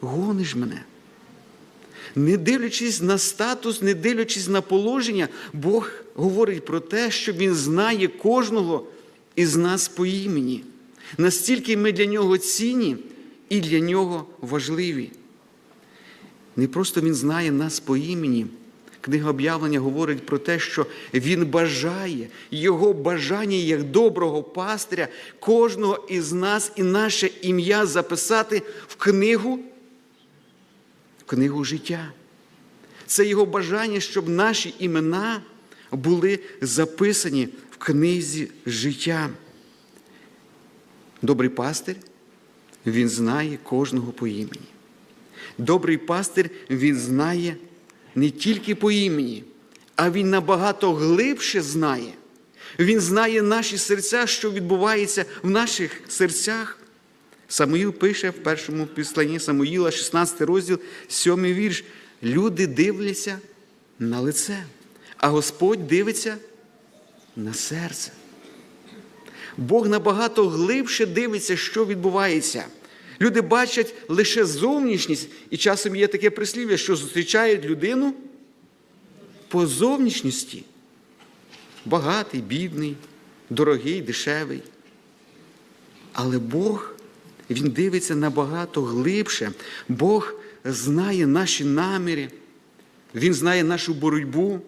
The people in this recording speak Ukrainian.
гониш мене? Не дивлячись на статус, не дивлячись на положення, Бог говорить про те, що Він знає кожного із нас по імені. Настільки ми для нього цінні і для нього важливі. Не просто Він знає нас по імені. Книга об'явлення говорить про те, що Він бажає, його бажання як доброго пастиря кожного із нас і наше ім'я записати в книгу, книгу життя. Це його бажання, щоб наші імена були записані в книзі життя. Добрий пастир, він знає кожного по імені. Добрий пастир, він знає не тільки по імені, а він набагато глибше знає. Він знає наші серця, що відбувається в наших серцях. Самуїл пише в першому післанні Самуїла, 16 розділ, 7 вірш. Люди дивляться на лице, а Господь дивиться на серце. Бог набагато глибше дивиться, що відбувається. Люди бачать лише зовнішність, і часом є таке прислів'я, що зустрічають людину по зовнішності. Багатий, бідний, дорогий, дешевий. Але Бог, Він дивиться набагато глибше. Бог знає наші наміри, Він знає нашу боротьбу.